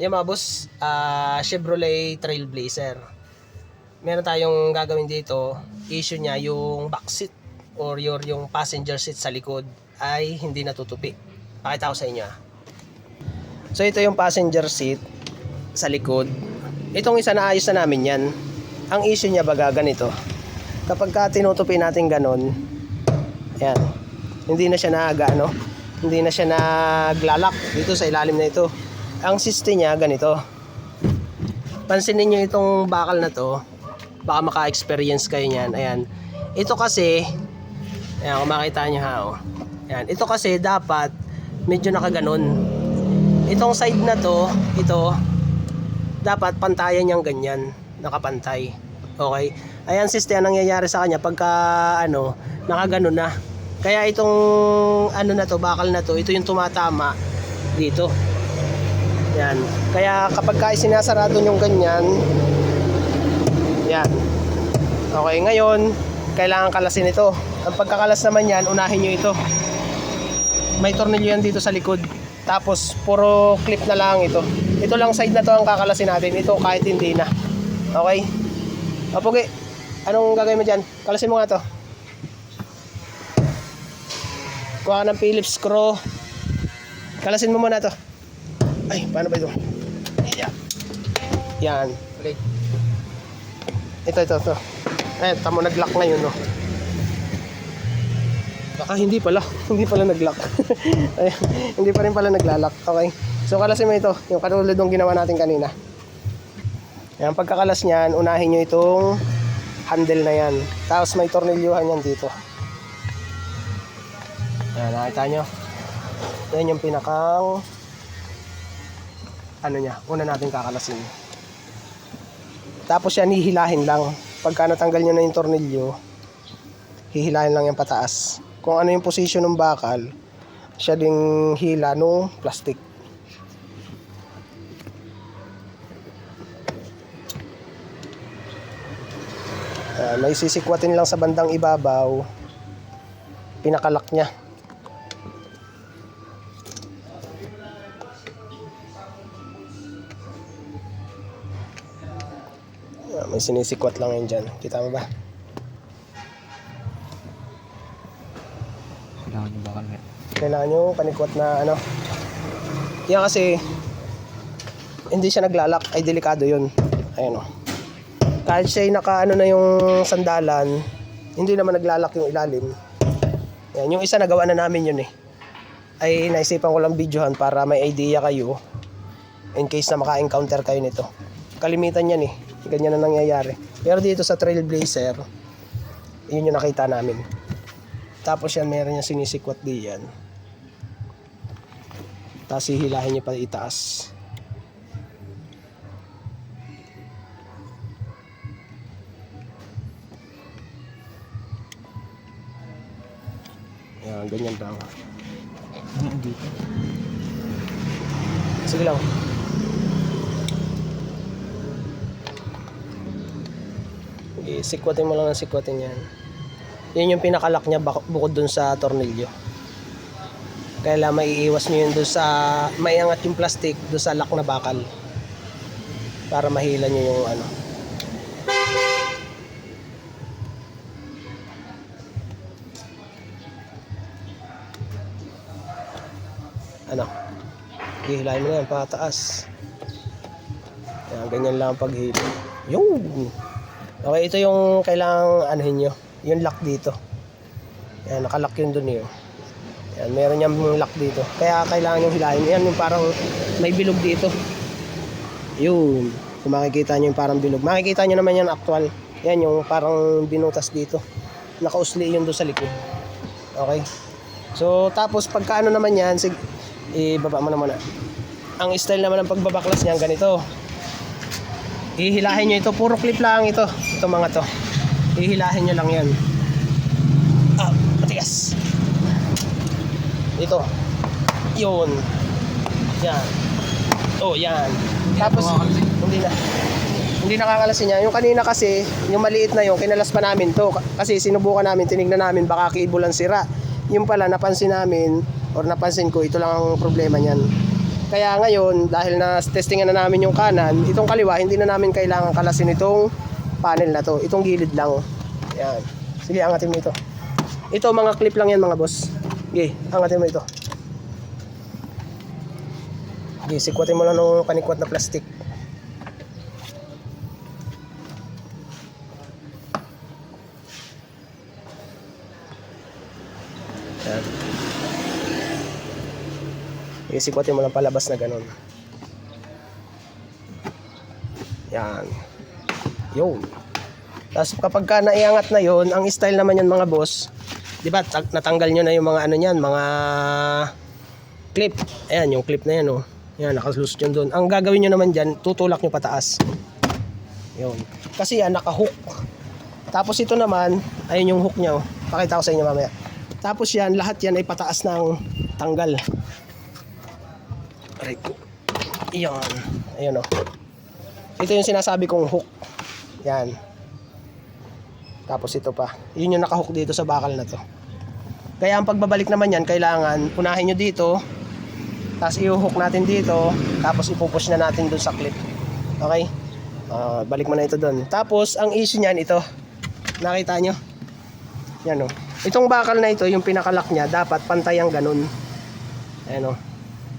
Yung mga boss, ah, Chevrolet Trailblazer. Meron tayong gagawin dito. Issue niya yung back seat or your yung passenger seat sa likod ay hindi natutupi. Pakita ko sa inyo. ah. So ito yung passenger seat sa likod. Itong isa na ayos na namin yan. Ang issue niya baga ganito. Kapag ka tinutupi natin ganon, yan, hindi na siya naaga, no? Hindi na siya naglalak dito sa ilalim na ito. Ang system niya ganito. Pansinin niyo itong bakal na to. Baka maka-experience kayo niyan. Ayan. Ito kasi, ayan, kung makita niyo ha, oh. Ayan. Ito kasi dapat medyo nakaganon. Itong side na to, ito, dapat pantayan niyang ganyan. Nakapantay. Okay? Ayan system ang nangyayari sa kanya pagka ano, nakaganon na. Kaya itong ano na to, bakal na to, ito yung tumatama dito. Yan. Kaya kapag ka sinasarado yung ganyan, yan. Okay, ngayon, kailangan kalasin ito. Ang pagkakalas naman yan, unahin nyo ito. May tornilyo yan dito sa likod. Tapos, puro clip na lang ito. Ito lang side na to ang kakalasin natin. Ito kahit hindi na. Okay? O, Pugi, anong gagawin mo dyan? Kalasin mo nga to. Kuha ka ng Phillips screw. Kalasin mo muna to. Ay, paano ba ito? Yan. Yan. Okay. Ito, ito, ito. Eh, tamo nag-lock ngayon, no? Baka hindi pala. Hindi pala nag-lock. Ay, hindi pa rin pala naglalak. Okay. So, kalasin mo ito. Yung katulad ng ginawa natin kanina. Yan, pagkakalas niyan, unahin nyo itong handle na yan. Tapos may tornilyuhan yan dito. Yan, nakita nyo. Yan yung pinakang ano niya, una natin kakalasin. Tapos yan, hihilahin lang. Pagka natanggal nyo na yung tornilyo, hihilahin lang yung pataas. Kung ano yung position ng bakal, siya ding hila nung plastic. Ah, may sisikwatin lang sa bandang ibabaw, pinakalak niya. May sinisikwat lang yun dyan. Kita mo ba? Kailangan yung bakal nga. Kailangan nyo panikwat na ano. Yan kasi, hindi siya naglalak, ay delikado yun. Ayan o. Kahit siya naka ano na yung sandalan, hindi naman naglalak yung ilalim. Yan, yung isa nagawa na namin yun eh. Ay naisipan ko lang videohan para may idea kayo in case na maka-encounter kayo nito. Kalimitan yan eh. Ganyan na nangyayari. Pero dito sa Trailblazer, yun yung nakita namin. Tapos yan, meron yung sinisikwat di yan. Tapos hihilahin niya pa itaas. Yan, ganyan lang. Ano? Sige lang. Okay, sikwatin mo lang ng sikwatin yan. Yan yung pinakalak niya bukod dun sa tornilyo. Kaya maiiwas nyo yun dun sa, maiangat yung plastic dun sa lock na bakal. Para mahila nyo yung ano. Ano? Hihilahin mo na yan pataas. Yan, ganyan lang ang paghilo. Yung! Okay, ito yung kailangang anuhin nyo. Yung lock dito. Yan, nakalock yun dun yun. Yan, meron niyang lock dito. Kaya kailangan yung hilahin. Yan, yung parang may bilog dito. Yun. Kung makikita nyo yung parang bilog. Makikita nyo naman yan actual. Yan, yung parang binutas dito. Nakausli yun doon sa likod. Okay? So, tapos pagka ano naman yan, sig ibaba mo na muna. Ang style naman ng pagbabaklas niyan ganito. Hihilahin nyo ito, puro clip lang ito. Ito mga to. Hihilahin nyo lang yan. Ah, matigas. Ito. Yun. Yan. Oh, yan. Tapos, hindi na. Hindi nakakalasin niya. Yung kanina kasi, yung maliit na yung kinalas pa namin to. Kasi sinubukan namin, tinignan namin, baka cable ang sira. Yung pala, napansin namin, or napansin ko, ito lang ang problema niyan. Kaya ngayon, dahil na testingan na namin yung kanan, itong kaliwa, hindi na namin kailangan kalasin itong panel na to. Itong gilid lang. Yan. Sige, angatin mo ito. Ito, mga clip lang yan mga boss. Sige, angatin mo ito. Sige, sikwatin mo lang ng panikwat na plastic. Yan. Isikwatin mo lang palabas na ganun. Yan. Yun. Tapos kapag ka naiangat na yon, ang style naman yan mga boss, di ba natanggal nyo na yung mga ano yan, mga clip. Ayan, yung clip na yan oh. Yan, nakalusot yun doon. Ang gagawin nyo naman dyan, tutulak nyo pataas. Yun. Kasi yan, nakahook. Tapos ito naman, ayun yung hook niya oh. Pakita ko sa inyo mamaya. Tapos yan, lahat yan ay pataas ng tanggal. Right. Yan. Ayun oh. Ito yung sinasabi kong hook. Yan. Tapos ito pa. Yun yung nakahook dito sa bakal na to. Kaya ang pagbabalik naman yan, kailangan unahin nyo dito, tapos i-hook natin dito, tapos ipupush na natin dun sa clip. Okay? Ah, balik mo na ito dun. Tapos, ang issue niyan, ito. Nakita nyo? Yan o. Itong bakal na ito, yung pinakalak niya, dapat pantay ang ganun. Ayan o.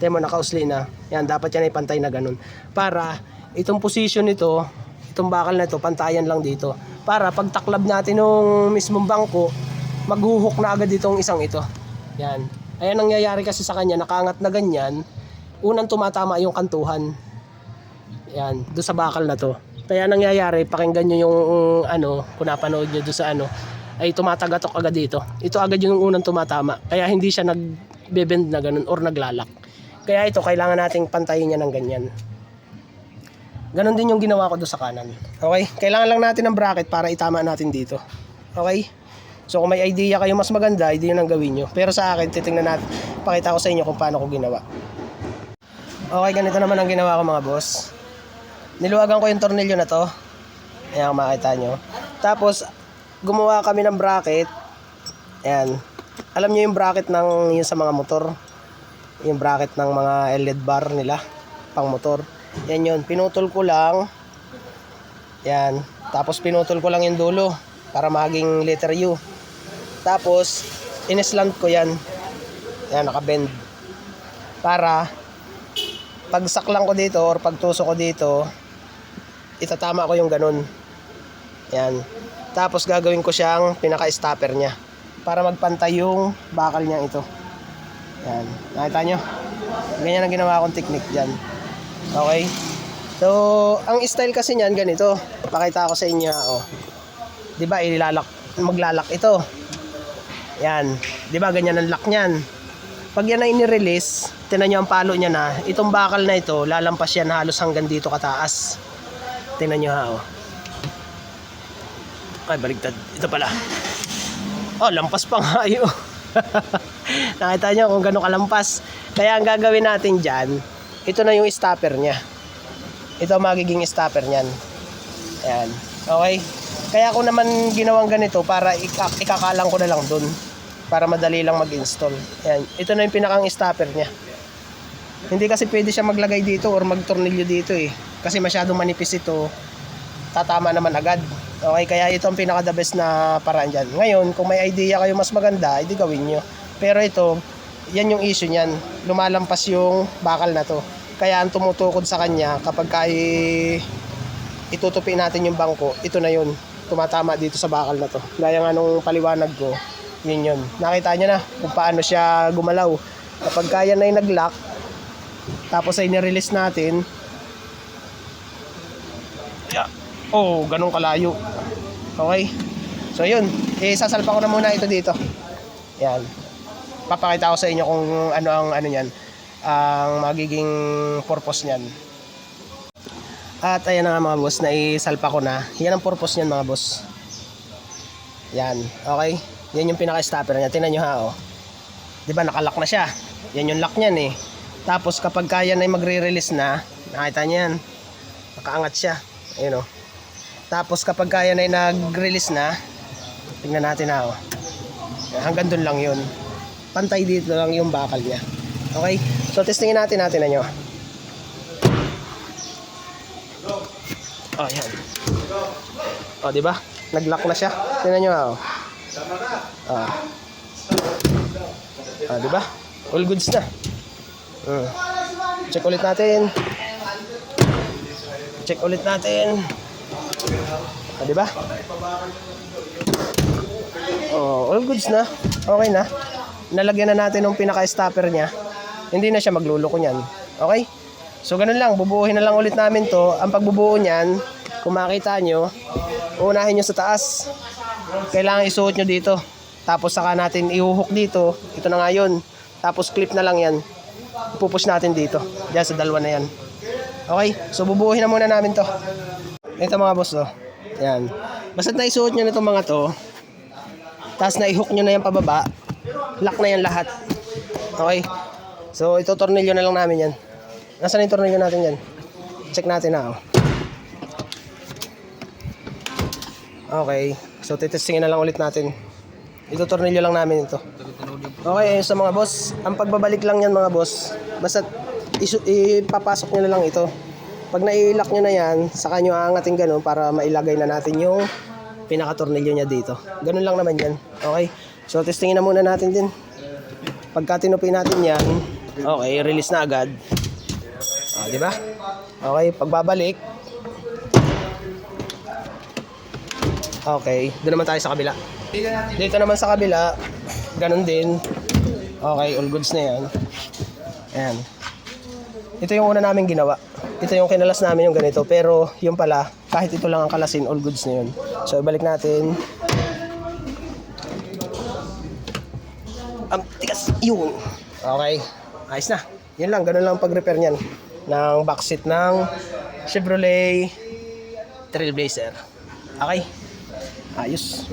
Tingnan mo, nakausli na. Yan, dapat yan ay pantay na ganun. Para, itong position nito, itong bakal na ito, pantayan lang dito. Para pag taklab natin ng mismong bangko, maghuhok na agad itong isang ito. Yan. Ayan ang nangyayari kasi sa kanya, nakaangat na ganyan, unang tumatama yung kantuhan. Yan, doon sa bakal na to. Kaya nangyayari, pakinggan nyo yung um, ano, kung napanood nyo doon sa ano, ay tumatagatok agad dito. Ito agad yung unang tumatama. Kaya hindi siya nagbebend na ganun or naglalak. Kaya ito, kailangan nating pantayin niya ng ganyan. Ganon din yung ginawa ko doon sa kanan. Okay? Kailangan lang natin ng bracket para itama natin dito. Okay? So kung may idea kayo mas maganda, hindi yun ang gawin nyo. Pero sa akin, titingnan natin, pakita ko sa inyo kung paano ko ginawa. Okay, ganito naman ang ginawa ko mga boss. Niluwagan ko yung tornilyo na to. Ayan, makita nyo. Tapos, gumawa kami ng bracket. Ayan. Alam nyo yung bracket ng yung sa mga motor. Yung bracket ng mga LED bar nila. Pang motor. Yan yun. Pinutol ko lang. Yan. Tapos pinutol ko lang yung dulo. Para maging letter U. Tapos, inislant ko yan. Yan, nakabend. Para, pag saklang ko dito or pagtusok ko dito, itatama ko yung ganun. Yan. Tapos gagawin ko siyang pinaka-stopper niya para magpantay yung bakal niya ito. Yan. Nakita nyo? Ganyan ang ginawa kong technique dyan. Okay? So, ang style kasi niyan ganito. Pakita ko sa inyo. Oh. 'Di ba ilalak maglalak ito. Yan. 'Di ba ganyan ang lock niyan. Pag yan na inirelease, tinan nyo ang palo niya na, itong bakal na ito, lalampas yan halos hanggang dito kataas. Tingnan nyo ha, oh. Ay, baligtad. Ito pala. Oh, lampas pa nga yun. Nakita nyo kung gano'ng kalampas. Kaya ang gagawin natin dyan, ito na yung stopper niya. Ito magiging stopper niyan. Ayan. Okay? Kaya ako naman ginawang ganito para ika- ikakalang ko na lang dun. Para madali lang mag-install. Ayan. Ito na yung pinakang stopper niya. Hindi kasi pwede siya maglagay dito or magtornilyo dito eh. Kasi masyadong manipis ito. Tatama naman agad. Okay, kaya ito ang pinaka the best na paraan dyan. Ngayon, kung may idea kayo mas maganda, edi gawin nyo. Pero ito, yan yung issue niyan. Lumalampas yung bakal na to. Kaya ang tumutukod sa kanya kapag kay itutupi natin yung bangko, ito na yun. Tumatama dito sa bakal na to. Gaya nga nung paliwanag ko, yun yun. Nakita nyo na kung paano siya gumalaw. Kapag kaya na yung nag-lock, tapos ay nirelease natin, yeah. oh, ganun kalayo. Okay? So yun, eh, sasalpa ko na muna ito dito. Yan. Papakita ko sa inyo kung ano ang ano niyan, ang magiging purpose niyan. At ayan na nga mga boss, naisalpa ko na. Yan ang purpose niyan mga boss. Yan, okay? Yan yung pinaka-stopper niya. Tingnan nyo ha, oh. 'Di ba nakalock na siya? Yan yung lock niyan eh. Tapos kapag kaya na magre-release na, nakita niyo yan. Nakaangat siya. Ayun oh. Tapos kapag kaya na nag-release na, tingnan natin na oh. Hanggang doon lang yun pantay dito lang yung bakal niya. Okay? So, testingin natin natin na nyo. Oh, yan. Oh, di ba? Nag-lock na siya. Tingnan nyo, oh. Oh. Oh, di ba? All goods na. Hmm. Check ulit natin. Check ulit natin. Oh, di ba? Oh, all goods na. Okay na. Nalagyan na natin ng pinaka-stopper niya. Hindi na siya magluloko niyan. Okay? So, ganun lang. Bubuuhin na lang ulit namin to. Ang pagbubuo niyan, kung makita nyo, unahin nyo sa taas. Kailangan isuot nyo dito. Tapos saka natin ihuhook dito. Ito na nga yun. Tapos clip na lang yan. Pupush natin dito. Diyan sa dalawa na yan. Okay? So, bubuuhin na muna namin to. Ito mga boss, oh. Yan. Basta na isuot nyo na itong mga to, tapos na-hook nyo na yan pababa, lock na yan lahat. Okay? So, ito tornilyo na lang namin yan. Nasaan yung tornilyo natin yan? Check natin na. oh. Okay. So, titestingin na lang ulit natin. Ito tornilyo lang namin ito. Okay, ayun sa mga boss. Ang pagbabalik lang yan mga boss. Basta ipapasok nyo na lang ito. Pag nai-lock nyo na yan, saka nyo aangatin ganun para mailagay na natin yung pinaka-tornilyo niya dito. Ganun lang naman yan. Okay? So, testingin na muna natin din. Pagka tinupi natin yan, okay, release na agad. Ah, di ba? Okay, pagbabalik. Okay, doon naman tayo sa kabila. Dito naman sa kabila, ganun din. Okay, all goods na yan. Ayan. Ito yung una namin ginawa. Ito yung kinalas namin yung ganito. Pero yung pala, kahit ito lang ang kalasin, all goods na yun. So, ibalik natin. Tigas. Yun. Okay. Ayos na. Yan lang. Ganun lang ang pag-repair niyan. Ng backseat ng Chevrolet Trailblazer. Okay. Ayos.